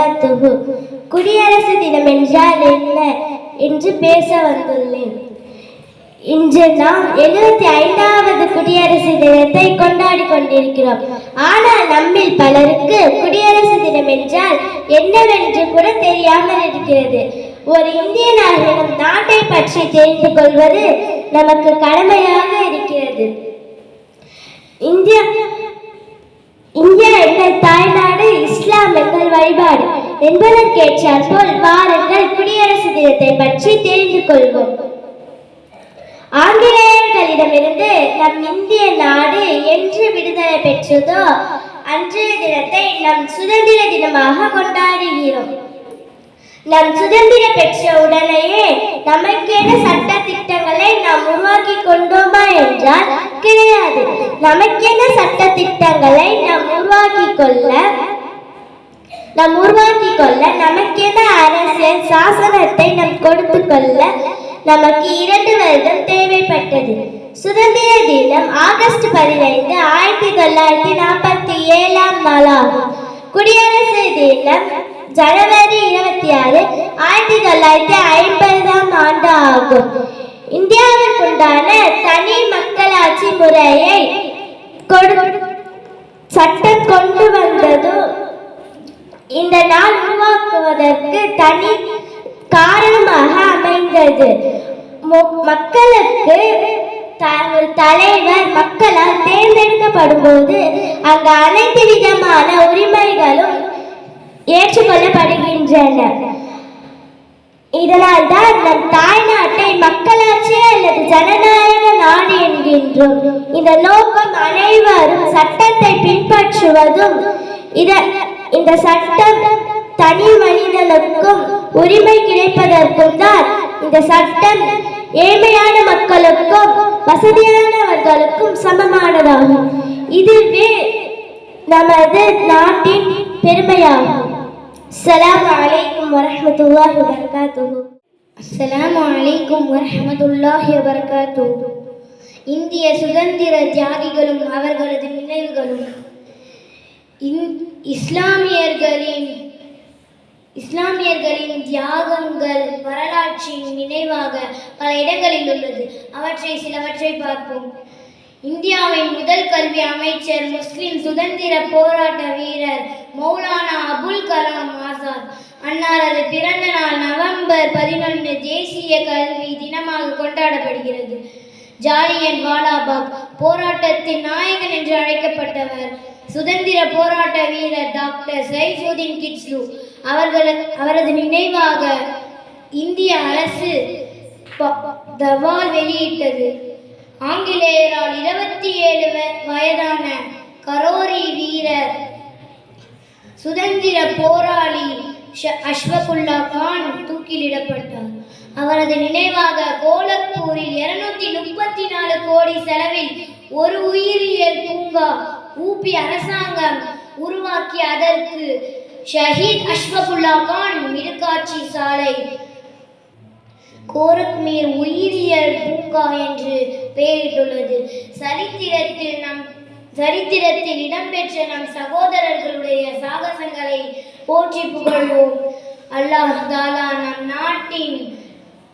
வபரகாத்துஹு குடியரசு தினம் என்றால் என்ன என்று பேச வந்துள்ளேன். இன்று நாம் எழுபத்தி ஐந்தாவது குடியரசு தினத்தை கொண்டாடி கொண்டிருக்கிறோம். ஆனால் நம்மில் பலருக்கு குடியரசு தினம் என்றால் என்னவென்று கூட தெரியாமல் இருக்கிறது. ஒரு இந்தியனாக நம் நாட்டை பற்றி தெரிந்து கொள்வது நமக்கு கடமையாக இருக்கிறது. இந்தியா இந்தியா எங்கள் தாய்நாடு இஸ்லாம் எங்கள் வழிபாடு. என்பதற்கேற்றாற் போல் வாருங்கள். குடியரசு தினத்தை பற்றி தெரிந்து கொள்வோம். ஆங்கிலேயர்களிடமிருந்து நம் இந்திய நாடு என்று விடுதலை பெற்றதோ அன்றைய தினத்தை நம் சுதந்திர தினமாக கொண்டாடுகிறோம். நம் சுதந்திரம் பெற்ற உடனேயே நமக்கென சட்ட திட்டங்களை நாம் உருவாக்கி கொண்டோமா என்றால் கிடையாது. நமக்கென சட்ட திட்டங்களை நாம் உருவாக்கி கொள்ள நாம் உருவாக்கி கொள்ள நமக்கென அரசியல் சாசனத்தை நாம் கொடுத்து கொள்ள நமக்கு இரண்டு வருடம் தேவைப்பட்டது. சுதந்திர தினம் ஆகஸ்ட் பதினைந்து ஆயிரத்தி தொள்ளாயிரத்தி நாற்பத்தி ஏழாம் நாளாகும். குடியரசு தினம் ஜனவரி இருபத்தி ஆறு ஆயிரத்தி தொள்ளாயிரத்தி ஐம்பதாம் ஆண்டு ஆகும் இந்தியாவிற்குண்டான தனி மக்களாட்சி முறையை கொடு சட்டம் கொண்டு வந்ததும் இந்த நாள் உருவாக்குவதற்கு தனி காரணமாக அமைந்தது. மொ- மக்களுக்கு த- ஒரு தலைவர் மக்களால் தேர்ந்தெடுக்கப்படும் போது அங்கு அனைத்து விதமான உரிமைகளும் ஏற்றுக்கொள்ளப்படுகின்றன. இதனால் தான் நம் தாய்நாட்டை மக்களாட்சி அல்லது ஜனநாயக நாடு என்கின்றோம். இந்த நோக்கம் அனைவரும் சட்டத்தை பின்பற்றுவதும் இத இந்த சட்டம் தனி மனிதனுக்கும் உரிமை கிடைப்பதற்கும் தான் இந்த சட்டம் ஏழ்மையான மக்களுக்கும் வசதியானவர்களுக்கும் சமமானதாகும். இதுவே நமது நாட்டின் பெருமையாகும். அஸ்ஸலாமு அலைக்கும் வரஹ்மத்துல்லாஹி வபரகாத்துஹு. அஸ்ஸலாமு அலைக்கும் வரஹ்மத்துல்லாஹி வபரகாத்துஹு. இந்திய சுதந்திர தியாகிகளும் அவர்களது நினைவுகளும் இஸ்லாமியர்களின் இஸ்லாமியர்களின் தியாகங்கள் வரலாற்றின் நினைவாக பல இடங்களில் உள்ளது. அவற்றை சிலவற்றை பார்ப்போம். இந்தியாவின் முதல் கல்வி அமைச்சர் முஸ்லிம் சுதந்திர போராட்ட வீரர் மௌலானா அபுல் கலாம் ஆசாத். அன்னாரது பிறந்த நாள் நவம்பர் பதினொன்று தேசிய கல்வி தினமாக கொண்டாடப்படுகிறது. ஜாலியன் வாலாபாக் போராட்டத்தின் நாயகன் என்று அழைக்கப்பட்டவர். சுதந்திர போராட்ட வீரர் டாக்டர் சைஃபுதீன் கிட்ஸ்லு. அவர்களது அவரது நினைவாக இந்திய அரசு ப- தபால் வெளியிட்டது. ஆங்கிலேயரால் இருபத்தி ஏழு வயதான கரோரி வீரர் சுதந்திர போராளி ஷ- அஷ்வகுல்லா கான் தூக்கிலிடப்பட்டார். அவரது நினைவாக கோலக்பூரில் இருநூத்தி முப்பத்தி நாலு கோடி செலவில் ஒரு உயிரியல் பூங்கா ஊபி அரசாங்கம் உருவாக்கி அதற்கு ஷஹீத் அஷ்வகுல்லா கான் மிருகாட்சி சாலை. கோரக்மீர் உயிரியல் பூங்கா என்று பெயரிட்டுள்ளது. சரித்திரத்தில் நம் சரித்திரத்தில் இடம்பெற்ற நம் சகோதரர்களுடைய சாகசங்களை போற்றி புகழ்வோம். அல்லாஹ் தாலா நம் நாட்டின்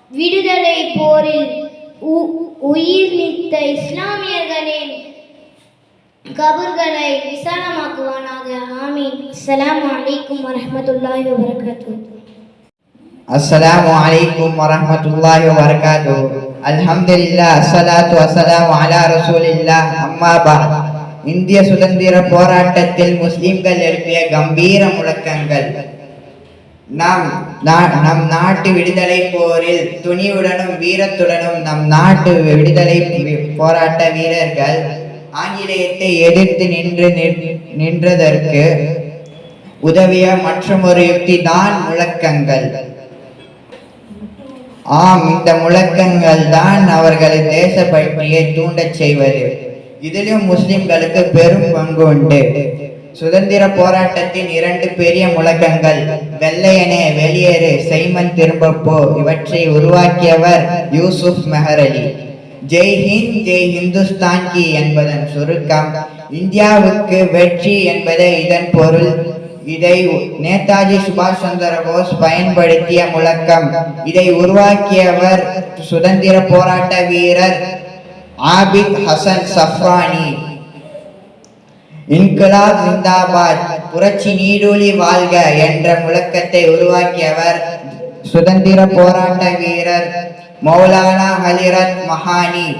விடுதலை போரில் உ- உயிர் நீத்த இஸ்லாமியர்களின் கபூர்களை விசாலமாக்குவானாக. ஆமீன். அஸ்லாம் வலைக்கும் வரமத்துல்லாஹி வபரகாத்து. அஸ்லாம் வலைக்கும் வரமத்துல்லாஹி வபரகாத்து. அல்ஹம்துலில்லா அஸ்ஸலாத்து வஸ்ஸலாமு அலா ரசூலில்லாஹ். அம்மா பாத். இந்திய சுதந்திர போராட்டத்தில் முஸ்லிம்கள் எழுப்பிய கம்பீர முழக்கங்கள். நாம் நம் நாட்டு விடுதலை போரில் துணிவுடனும் வீரத்துடனும் நம் நாட்டு விடுதலை போராட்ட வீரர்கள் ஆங்கிலேயத்தை எதிர்த்து நின்று நின்- நின்றதற்கு உதவிய மற்றொரு யுக்தி தான் முழக்கங்கள். ஆம் இந்த முழக்கங்கள் தான் அவர்களை தேசப்பற்றியை தூண்டச் செய்வது. இதிலும் முஸ்லிம்களுக்கு பெரும் பங்கு உண்டு. சுதந்திர போராட்டத்தின் இரண்டு பெரிய முழக்கங்கள் வெள்ளையனே வெளியேறு சைமன் திரும்பப்போ இவற்றை உருவாக்கியவர் யூசுப் மெஹர் அலி. ஜெய் ஹிந்த் ஜெய் ஹிந்துஸ்தான் கி என்பதன் சுருக்கம். இந்தியாவுக்கு வெற்றி என்பதே இதன் பொருள். இதை நேதாஜி சுபாஷ் சந்திர போஸ் பயன்படுத்திய முழக்கம். இதை உருவாக்கியவர் சுதந்திர போராட்ட வீரர் ஆபித் ஹசன் சஃப்ரானி. இன்கலாப் ஜிந்தாபாத் புரட்சி நீடூழி வாழ்க என்ற முழக்கத்தை உருவாக்கியவர் சுதந்திர போராட்ட வீரர் மௌலானா ஹலிரத் மஹானி.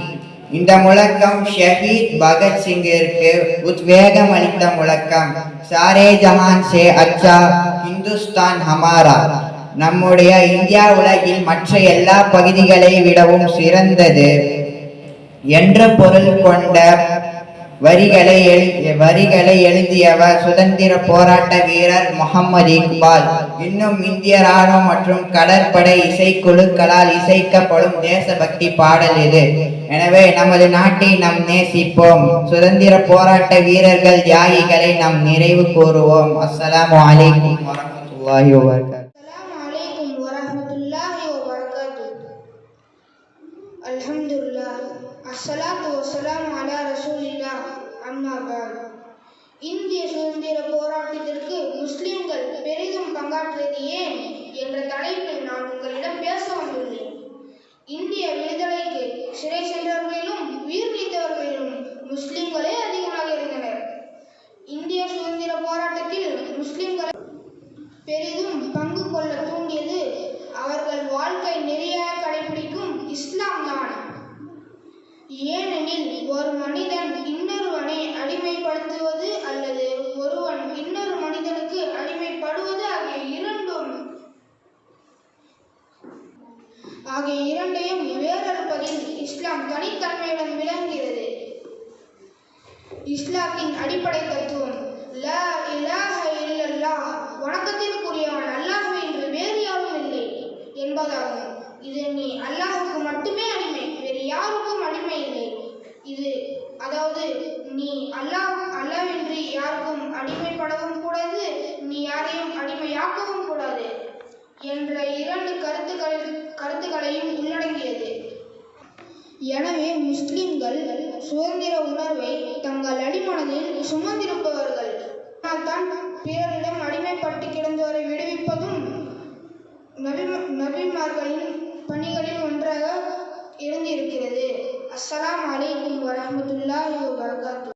இந்த முழக்கம் ஷஹீத் பகத்சிங்கிற்கு உத்வேகம் அளித்த முழக்கம். சாரே ஜஹான் சே அச்சா ஹிந்துஸ்தான் ஹமாரா. நம்முடைய இந்தியா உலகில் மற்ற எல்லா பகுதிகளை விடவும் சிறந்தது. என்ற பொருள் கொண்ட வரிகளை வரிகளை எழுதியவர் சுதந்திர போராட்ட வீரர் முகமது இக்பால். இன்னும் இந்திய ராணுவம் மற்றும் கடற்படை இசைக்குழுக்களால் இசைக்கப்படும் தேசபக்தி பாடல் இது. எனவே நமது நாட்டை நாம் நேசிப்போம். சுதந்திர போராட்ட வீரர்கள் தியாகிகளை நாம் நிறைவு கூறுவோம். அஸ்லாம் வலைக்கம் வரஹ்மத்துல்லாஹி வபரகாத்துஹு அஸ்ஸலாத்து வசலாம் அலா ரசூலில்லா. அம்மா இந்திய சுதந்திர போராட்டத்திற்கு முஸ்லிம்கள் பெரிதும் பங்காற்றியது ஏன் என்ற தலைப்பில் ஒரு மனிதன் இன்னொருவனை அடிமைப்படுத்துவது அல்லது ஒருவன் இன்னொரு மனிதனுக்கு அடிமைப்படுவது ஆகிய இரண்டும் ஆகிய இரண்டையும் வேறறுப்பதில் இஸ்லாம் தனித்தன்மையுடன் விளங்குகிறது. இஸ்லாத்தின் அடிப்படை தத்துவம் லா இலாஹ இல்லல்லாஹ் வணக்கத்திற்குரியவன் அல்லாஹ் என்று வேறு யாரும் இல்லை என்பதாகும். இது நீ அல்லாஹுக்கு மட்டுமே அடிமை வேறு யாருக்கும் அடிமை இல்லை. இது அதாவது நீ அல்லாஹ் அல்லாஹ்வின்றி யாருக்கும் அடிமைப்படவும் கூடாது நீ யாரையும் அடிமையாக்கவும் கூடாது என்ற இரண்டு கருத்துக்கள் கருத்துக்களையும் உள்ளடங்கியது. எனவே முஸ்லிம்கள் சுதந்திர உணர்வை தங்கள் அடிமனதில் சுமந்திருப்பவர்கள். தான் பிறரிடம் அடிமைப்பட்டு கிடந்தோரை விடுவிப்பதும் நபிமார்களின் பணிகளில் ஒன்றாக எழுந்திருக்கிறது அஸ்ஸலாம் அலைக்கும் வரமத்துல்லாஹி வரகாத்து